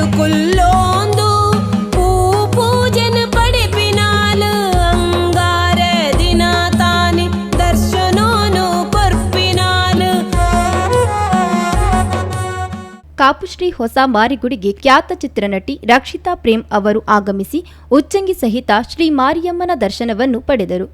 الكل كله ಕಾಪುಶ್ರೀ ಹೊಸ ಮಾರಿಗುಡಿಗೆ ಖ್ಯಾತ ಚಿತ್ರನಟಿ ರಕ್ಷಿತಾ ಪ್ರೇಮ್ ಅವರು ಆಗಮಿಸಿ, ಉಚ್ಚಂಗಿ ಸಹಿತ ಶ್ರೀ ಮಾರಿಯಮ್ಮನ ದರ್ಶನವನ್ನು ಪಡೆದರು.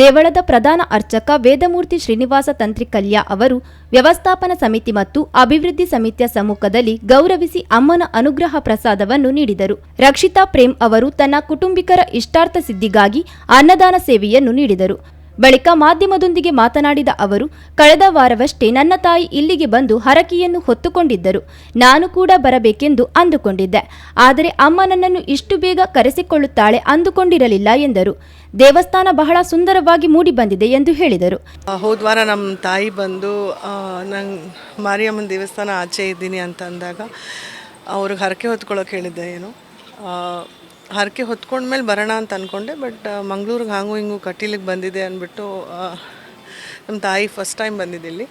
ದೇವಳದ ಪ್ರಧಾನ ಅರ್ಚಕ ವೇದಮೂರ್ತಿ ಶ್ರೀನಿವಾಸ ತಂತ್ರಿಕಲ್ಯ ಅವರು ವ್ಯವಸ್ಥಾಪನಾ ಸಮಿತಿ ಮತ್ತು ಅಭಿವೃದ್ಧಿ ಸಮಿತಿಯ ಸಮ್ಮುಖದಲ್ಲಿ ಗೌರವಿಸಿ ಅಮ್ಮನ ಅನುಗ್ರಹ ಪ್ರಸಾದವನ್ನು ನೀಡಿದರು. ರಕ್ಷಿತಾ ಪ್ರೇಮ್ ಅವರು ತನ್ನ ಕುಟುಂಬಿಕರ ಇಷ್ಟಾರ್ಥ ಸಿದ್ಧಿಗಾಗಿ ಅನ್ನದಾನ ಸೇವೆಯನ್ನು ನೀಡಿದರು. ಬಳಿಕ ಮಾಧ್ಯಮದೊಂದಿಗೆ ಮಾತನಾಡಿದ ಅವರು, ಕಳೆದ ವಾರವಷ್ಟೇ ನನ್ನ ತಾಯಿ ಇಲ್ಲಿಗೆ ಬಂದು ಹರಕೆಯನ್ನು ಹೊತ್ತುಕೊಂಡಿದ್ದರು. ನಾನು ಕೂಡ ಬರಬೇಕೆಂದು ಅಂದುಕೊಂಡಿದ್ದೆ. ಆದರೆ ಅಮ್ಮ ನನ್ನನ್ನು ಇಷ್ಟು ಬೇಗ ಕರೆಸಿಕೊಳ್ಳುತ್ತಾಳೆ ಅಂದುಕೊಂಡಿರಲಿಲ್ಲ ಎಂದರು. ದೇವಸ್ಥಾನ ಬಹಳ ಸುಂದರವಾಗಿ ಮೂಡಿಬಂದಿದೆ ಎಂದು ಹೇಳಿದರು. ಹೋದ್ವಾರ ನಮ್ಮ ತಾಯಿ ಬಂದು ನಂಗೆ ಮಾರಿಯಮ್ಮನ ದೇವಸ್ಥಾನ ಆಚೆ ಇದ್ದೀನಿ ಅಂತ ಅಂದಾಗ, ಅವ್ರಿಗೆ ಹರಕೆ ಹೊತ್ಕೊಳ್ಳೋಕೆ ಹೇಳಿದ್ದೆ ಏನು. ಹರಕೆ ಹೊತ್ಕೊಂಡ್ಮೇಲೆ ಬರೋಣ ಅಂತ ಅಂದ್ಕೊಂಡೆ ಬಟ್ ಮಂಗ್ಳೂರಿಗೆ ಹಾಂಗು ಹಿಂಗು ಕಟೀಲಿಗೆ ಬಂದಿದೆ ಅಂದ್ಬಿಟ್ಟು ನಮ್ಮ ತಾಯಿ ಫಸ್ಟ್ ಟೈಮ್ ಬಂದಿದ್ದೆ ಇಲ್ಲಿ.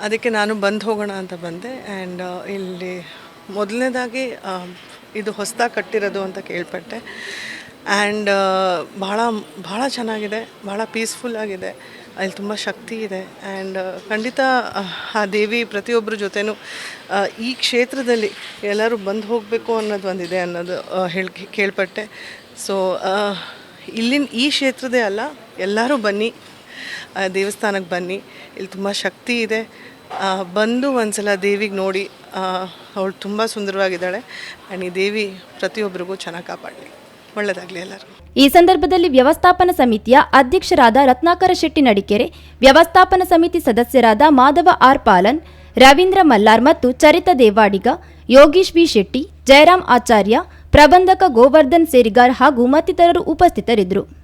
ಅದಕ್ಕೆ ನಾನು ಬಂದು ಹೋಗೋಣ ಅಂತ ಬಂದೆ. ಆ್ಯಂಡ್ ಇಲ್ಲಿ ಮೊದಲನೇದಾಗಿ ಇದು ಹೊಸದಾಗಿ ಕಟ್ಟಿರೋದು ಅಂತ ಕೇಳ್ಪಟ್ಟೆ. ಆ್ಯಂಡ್ ಭಾಳ ಭಾಳ ಚೆನ್ನಾಗಿದೆ, ಭಾಳ ಪೀಸ್ಫುಲ್ ಆಗಿದೆ. ಅಲ್ಲಿ ತುಂಬ ಶಕ್ತಿ ಇದೆ. ಆ್ಯಂಡ್ ಖಂಡಿತ, ಆ ದೇವಿ ಪ್ರತಿಯೊಬ್ಬರ ಜೊತೆನೂ ಈ ಕ್ಷೇತ್ರದಲ್ಲಿ ಎಲ್ಲರೂ ಬಂದು ಹೋಗಬೇಕು ಅನ್ನೋದು ಒಂದಿದೆ ಅನ್ನೋದು ಹೇಳಿ, ಕೇಳ್ಪಟ್ಟೆ. ಸೊ ಇಲ್ಲಿನ ಈ ಕ್ಷೇತ್ರದೇ ಅಲ್ಲ, ಎಲ್ಲರೂ ಬನ್ನಿ ದೇವಸ್ಥಾನಕ್ಕೆ ಬನ್ನಿ. ಇಲ್ಲಿ ತುಂಬ ಶಕ್ತಿ ಇದೆ. ಬಂದು ಒಂದ್ಸಲ ದೇವಿಗೆ ನೋಡಿ ಅವಳು ತುಂಬ ಸುಂದರವಾಗಿದ್ದಾಳೆ. ಆ್ಯಂಡ್ ಈ ದೇವಿ ಪ್ರತಿಯೊಬ್ಬರಿಗೂ ಚೆನ್ನಾಗಿ ಕಾಪಾಡಲಿ. ಒಳ್ಳೆಯದಾಗಲಿ ಎಲ್ಲರಿಗೂ. ಈ ಸಂದರ್ಭದಲ್ಲಿ ವ್ಯವಸ್ಥಾಪನ ಸಮಿತಿಯ ಅಧ್ಯಕ್ಷರಾದ ರತ್ನಾಕರ ಶೆಟ್ಟಿ ನಡಿಕೆರೆ, ವ್ಯವಸ್ಥಾಪನ ಸಮಿತಿ ಸದಸ್ಯರಾದ ಮಾಧವ ಆರ್ ಪಾಲನ್, ರವೀಂದ್ರ ಮಲ್ಲಾರ್ ಮತ್ತು ಚರಿತ ದೇವಾಡಿಗ, ಯೋಗೀಶ್ ಬಿ ಶೆಟ್ಟಿ, ಜಯರಾಮ್ ಆಚಾರ್ಯ, ಪ್ರಬಂಧಕ ಗೋವರ್ಧನ್ ಸೇರಿಗಾರ್ ಹಾಗೂ ಮತ್ತಿತರರು ಉಪಸ್ಥಿತರಿದ್ದರು.